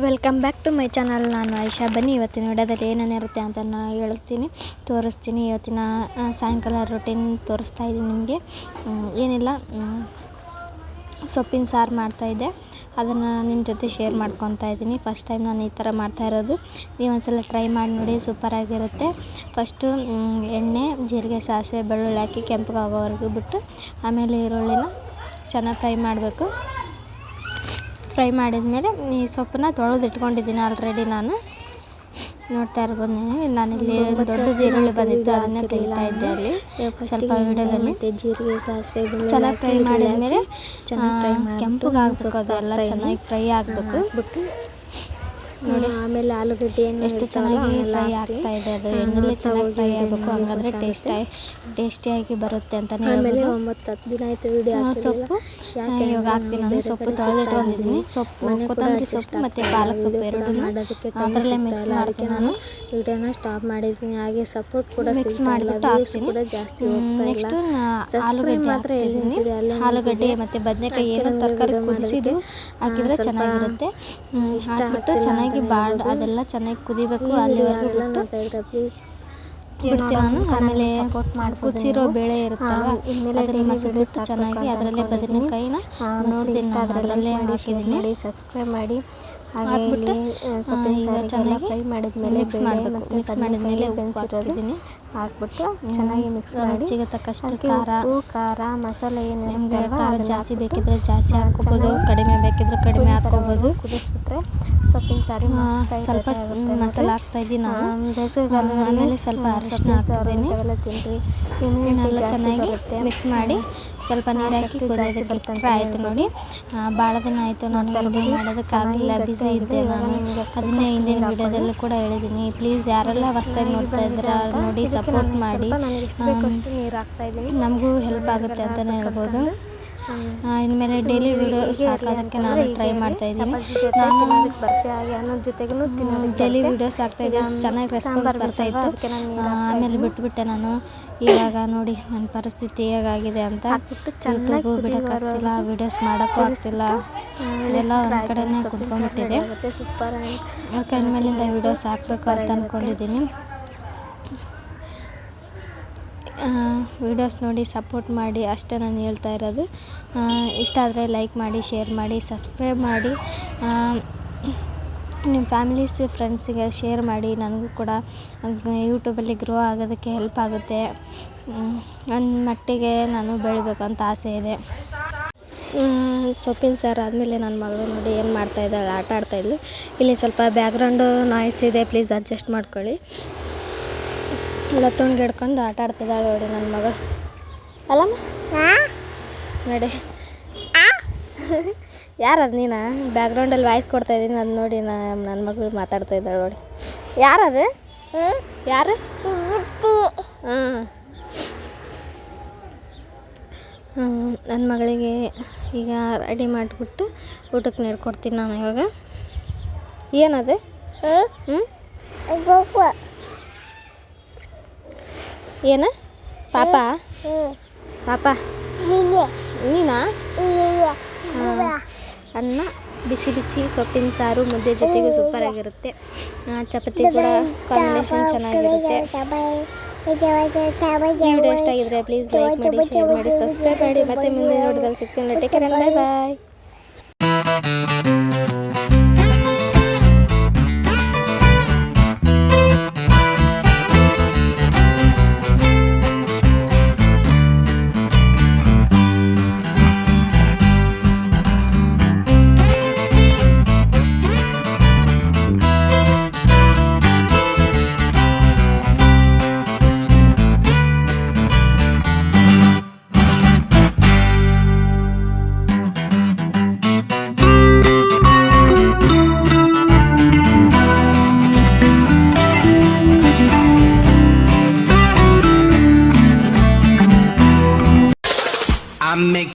Welcome back to my channel. ನಾನು ಆಯಿಷಾ ಬನ್ನಿ, ಇವತ್ತಿನ ವಿಡಿಯೋದಲ್ಲಿ ಏನೇನಿರುತ್ತೆ ಅಂತ ನಾನು ಹೇಳ್ತೀನಿ. ತೋರಿಸ್ತೀನಿ. ಇವತ್ತಿನ ಸಾಯಂಕಾಲ ರೊಟೀನ್ ತೋರಿಸ್ತಾ ಇದ್ದೀನಿ ನಿಮಗೆ. ಏನಿಲ್ಲ. ಸೊಪ್ಪಿನ ಸಾರು ಮಾಡ್ತಾಯಿದ್ದೆ ಅದನ್ನು ನಿಮ್ಮ ಜೊತೆ ಶೇರ್ ಮಾಡ್ಕೊತಾ ಇದ್ದೀನಿ. ಫಸ್ಟ್ ಟೈಮ್ ನಾನು ಈ ಥರ ಮಾಡ್ತಾ ಇರೋದು. ನೀವು ಒಂದ್ಸಲ ಟ್ರೈ ಮಾಡಿ ನೋಡಿ ಸೂಪರಾಗಿರುತ್ತೆ ಫಸ್ಟು ಎಣ್ಣೆ, ಜೀರಿಗೆ, ಸಾಸಿವೆ, ಬೆಳ್ಳುಳ್ಳಿ ಹಾಕಿ ಕೆಂಪಗಾಗೋವರೆಗೂ ಬಿಟ್ಟು ಆಮೇಲೆ ಈರುಳ್ಳಿನ ಚೆನ್ನಾಗಿ ಫ್ರೈ ಮಾಡಬೇಕು. ಫ್ರೈ ಮಾಡಿದ ಮೇಲೆ ಈ ಸೊಪ್ಪನ್ನ ತೊಳೆದು ಇಟ್ಕೊಂಡಿದ್ದೀನಿ ಆಲ್ರೆಡಿ ನಾನು. ನೋಡ್ತಾ ಇರ್ಬೋದು ನಾನಿಲ್ಲಿ ದೊಡ್ಡದು ಈರುಳ್ಳಿ ಬಂದಿತ್ತು ಅದನ್ನೇ ತೆಗಿತಾ ಇದ್ದೆ ಅಲ್ಲಿ. ಸ್ವಲ್ಪ ವಿಡಿಯೋದಲ್ಲಿ ಜೀರಿಗೆ ಸಾಸಿವೆ ಚೆನ್ನಾಗಿ ಫ್ರೈ ಮಾಡಿದ ಮಾಡಿದ್ಮೇಲೆ ಚೆನ್ನಾಗಿ ಫ್ರೈ ಮಾಡಿ ಕೆಂಪಗೆ ಹಾಕ್ಬೇಕು ಅದೆಲ್ಲ ಚೆನ್ನಾಗಿ ಫ್ರೈ ಆಗಬೇಕು. ಬಿಟ್ಟು ನೋಡಿ. ಆಮೇಲೆ ಆಲೂಗಡ್ಡೆ ಏನು ಎಷ್ಟು ಚೆನ್ನಾಗಿ ಫ್ರೈ ಆಗ್ತಾ ಇದೆ ಅದು. ಎಣ್ಣೆಲಿ ಚೆನ್ನಾಗಿ ಫ್ರೈ ಆಗಬೇಕು ಹಂಗಂದ್ರೆ ಟೇಸ್ಟಾಗಿ ಟೇಸ್ಟಿಯಾಗಿ ಬರುತ್ತೆ ಅಂತಲೇ ಆಮೇಲೆ ಒಂಬತ್ತು ಹತ್ತು ದಿನ ಆಯಿತು ವಿಡಿಯೋ ಸೊಪ್ಪು. ಇವಾಗ ಹಾಕ್ತೀನಿ ನಾನು ಸೊಪ್ಪು ತೊಳೆದಿಟ್ಕೊಂಡಿದ್ದೀನಿ ಸೊಪ್ಪು ಕೊತ್ತಂಬರಿ ಸೊಪ್ಪು ಮತ್ತು ಪಾಲಕ್ ಸೊಪ್ಪು ಎರಡೂ ಅದರಲ್ಲೇ ಮಿಕ್ಸ್ ಮಾಡ್ತೀನಿ ನಾನು. ವಿಡಿಯೋನ ಸ್ಟಾಪ್ ಮಾಡಿದ್ದೀನಿ. ಹಾಗೆ ಸಪೋರ್ಟ್ ಕೂಡ ಮಿಕ್ಸ್ ಮಾಡ್ಬಿಟ್ಟು ಹಾಕ್ತೀನಿ. ಕೂಡ ಜಾಸ್ತಿ ನೆಕ್ಸ್ಟು ಆಲೂಗಡ್ಡೆ ಮಾತ್ರ ಎಲ್ಲಿ ಆಲೂಗಡ್ಡೆ ಮತ್ತು ಬದನೆಕಾಯಿ ಏನೋ ತರಕಾರಿ ಕುದಿಸಿದ್ದು ಹಾಕಿದ್ರೆ ಚೆನ್ನಾಗಿರುತ್ತೆ. ಇಷ್ಟ ಹಾಕ್ಬಿಟ್ಟು ಚೆನ್ನಾಗಿ ಬಾಡ್ ಅದೆಲ್ಲ ಚೆನ್ನಾಗಿ ಕುದಿಬೇಕು ಅಲ್ಲಿವರೆಗೂ ಬಿಟ್ಟು. ಬಿಡ್ತೀನಿ ನಾನು. ಆಮೇಲೆ ಕುದಿಸಿರೋ ಬೇಳೆ ಇರುತ್ತಲ್ಲ ಅದನ್ನ ಮಸಬಿಟ್ಟು ಚೆನ್ನಾಗಿ ಅದರಲ್ಲೇ ಬದನೆಕಾಯಿನ ನೋಡ್ತೀನಿ ನಾನು ಅದರಲ್ಲೇ ಹಾಕಿದ್ದೀನಿ. ಮಾಡಿ ಸಬ್ಸ್ಕ್ರೈಬ್ ಮಾಡಿ. ಹಾಗೆ ಇಲ್ಲಿ ಸೊಪ್ಪಿನ ಸಾರಿಗೆಲ್ಲ ಚೆನ್ನಾಗಿ ಫ್ರೈ ಮಾಡಿದ್ಮೇಲೆ ಮಿಕ್ಸ್ ಮಾಡ್ಬೇಕು. ಮತ್ತೆ mix ಮಾಡಿದ್ಮೇಲೆ ಉಪ್ಪು ಬೆನ್ಸಿರೋದು ಹಾಕ್ಬಿಟ್ಟು ಚೆನ್ನಾಗಿ ಮಿಕ್ಸ್ ಮಾಡಿ ರುಚಿಗೆ ತಕ್ಕಷ್ಟು ಖಾರ ಖಾರ ಮಸಾಲೆ ನಿಮಗೆ ಖಾರ ಜಾಸ್ತಿ ಬೇಕಿದ್ರೆ ಜಾಸ್ತಿ ಹಾಕ್ಕೋಬೋದು ಕಡಿಮೆ ಬೇಕಿದ್ರೆ ಕಡಿಮೆ ಹಾಕ್ಕೋಬೋದು. ಕುದಿಸ್ಬಿಟ್ರೆ ಸೊಪ್ಪಿನ ಸಾರಿ ಸ್ವಲ್ಪ ಮಸಾಲೆ ಹಾಕ್ತಾ ಇದ್ದೀನಿ ನಾನು. ಬೇಸಿಗೆಗಾಲದಲ್ಲಿ ಆಮೇಲೆ ಸ್ವಲ್ಪ ಅರಿಶಿನ ಹಾಕ್ತಿದ್ದೀನಿ ತಿನ್ರಿ. ಜಾಸ್ತಿ ಚೆನ್ನಾಗಿ ಮಿಕ್ಸ್ ಮಾಡಿ ಸ್ವಲ್ಪ ನೀರು ಹಾಕಿ ಕುದಿಯೋದಕ್ಕೆ ಬರ್ತಂದ್ರೆ ಆಯಿತು ನೋಡಿ. ಭಾಳ ದಿನ ಆಯಿತು ನಾನು ಮಾಡೋದಕ್ಕಾಗಲಿಲ್ಲ. ಬ್ಯುಸಿ ಇದ್ದೆ ನಾನು ಅದನ್ನೇ ಹಿಂದಿನ ವಿಡಿಯೋದಲ್ಲೂ ಕೂಡ ಹೇಳಿದ್ದೀನಿ. ಪ್ಲೀಸ್ ಯಾರೆಲ್ಲ ಹೊಸ್ದಾಗಿ ನೋಡ್ತಾ ಇದ್ದೀರಾ ನೋಡಿ ಸಪೋರ್ಟ್ ಮಾಡಿ. ನಮಗೂ ಹೆಲ್ಪ್ ಆಗುತ್ತೆ ಅಂತಲೇ ಹೇಳ್ಬೋದು. ಇನ್ಮೇಲೆ ಡೈಲಿ ವಿಡಿಯೋಸ್ ಹಾಕೋದಕ್ಕೆ ನಾನು ಟ್ರೈ ಮಾಡ್ತಾ ಇದ್ದೀನಿ ನಾನು ಜೊತೆಗೂ ಡೈಲಿ ವಿಡಿಯೋಸ್ ಆಗ್ತಾ ಇದೆ ಚೆನ್ನಾಗಿ ರೆಸ್ಪಾನ್ಸ್ ಬರ್ತಾ ಇತ್ತು. ಆಮೇಲೆ ಬಿಟ್ಬಿಟ್ಟೆ ನಾನು. ಇವಾಗ ನೋಡಿ ನನ್ನ ಪರಿಸ್ಥಿತಿ ಹೇಗಾಗಿದೆ ಅಂತ ಚೆನ್ನಾಗಿ ಯೂಟ್ಯೂಬು ಬಿಡೋಕ್ಕಾಗ್ತಿಲ್ಲ ವೀಡಿಯೋಸ್ ಮಾಡೋಕ್ಕೂ ಆಗ್ತಿಲ್ಲ. ಎಲ್ಲ ಒಂದು ಕಡೆನೇ ಕುತ್ಕೊಂಡ್ಬಿಟ್ಟಿದೆ ಅದಕ್ಕೆ ಇನ್ಮೇಲಿಂದ ವಿಡಿಯೋಸ್ ಹಾಕಬೇಕು ಅಂತ ಅಂದ್ಕೊಂಡಿದ್ದೀನಿ ವಿಡಿಯೋಸ್ ನೋಡಿ ಸಪೋರ್ಟ್ ಮಾಡಿ ಅಷ್ಟೇ ನಾನು ಹೇಳ್ತಾ ಇರೋದು. ಇಷ್ಟ ಆದರೆ ಲೈಕ್ ಮಾಡಿ, ಶೇರ್ ಮಾಡಿ, ಸಬ್ಸ್ಕ್ರೈಬ್ ಮಾಡಿ. ನಿಮ್ಮ ಫ್ಯಾಮಿಲೀಸ್, ಫ್ರೆಂಡ್ಸಿಗೆ ಶೇರ್ ಮಾಡಿ. ನನಗೂ ಕೂಡ ಯೂಟ್ಯೂಬಲ್ಲಿ ಗ್ರೋ ಆಗೋದಕ್ಕೆ ಹೆಲ್ಪ್ ಆಗುತ್ತೆ. ನನ್ನ ಮಟ್ಟಿಗೆ ನಾನು ಬೆಳಿಬೇಕು ಅಂತ ಆಸೆ ಇದೆ. ಸೊಪ್ಪಿನ ಸಾರು ಆದಮೇಲೆ ನನ್ನ ಮಗಳು ನೋಡಿ ಏನು ಮಾಡ್ತಾ ಇದ್ದಾಳೆ, ಆಟ ಆಡ್ತಾಯಿದ್ಲು ಇಲ್ಲಿ ಸ್ವಲ್ಪ ಬ್ಯಾಕ್ಗ್ರೌಂಡು ನಾಯ್ಸ್ ಇದೆ ಪ್ಲೀಸ್ ಅಡ್ಜಸ್ಟ್ ಮಾಡ್ಕೊಳ್ಳಿ. ಲತ್ತೊಂಡು ಹಿಡ್ಕೊಂಡು ಆಟ ಆಡ್ತಿದ್ದಾಳೆ ನೋಡಿ ನನ್ನ ಮಗಳು ಅಲ್ಲಮ್ಮ? ನೋಡಿ. ಯಾರದು ನೀನು? ಬ್ಯಾಕ್ಗ್ರೌಂಡಲ್ಲಿ ವಾಯ್ಸ್ ಕೊಡ್ತಾ ಇದ್ದೀನಿ ಅದು ನೋಡಿ ನನ್ನ ಮಗಳು ಮಾತಾಡ್ತಾ ಇದ್ದಾಳೆ ನೋಡಿ. ಯಾರದು ಯಾರು? ಹಾಂ. ನನ್ನ ಮಗಳಿಗೆ ಈಗ ರೆಡಿ ಮಾಡಿಬಿಟ್ಟು ಊಟಕ್ಕೆ ನೀಡ್ಕೊಡ್ತೀನಿ ನಾನು ಇವಾಗ. ಏನದು? ಹ್ಞೂ ಏನು? ಪಾಪ? ಪಾಪ? ನೀನಾ. ಅನ್ನ, ಬಿಸಿ ಬಿಸಿ ಸೊಪ್ಪಿನ ಸಾರು, ಮುದ್ದೆ ಜೊತೆಗೆ ಸೂಪರ್ ಆಗಿರುತ್ತೆ. ಚಪಾತಿ ಕೂಡ ಕಾಂಬಿನೇಷನ್ ಚೆನ್ನಾಗಿರುತ್ತೆ. ಪ್ಲೀಸ್ ಲೈಕ್ ಮಾಡಿ ಶೇರ್ ಮಾಡಿ ಸಬ್ಸ್ಕ್ರೈಬ್ ಮಾಡಿ. ಮತ್ತೆ ಮುಂದೆ ನೋಡಿದಲ್ಲಿ ಸಿಗ್ತೀನಿ. ಬಾಯ್ I make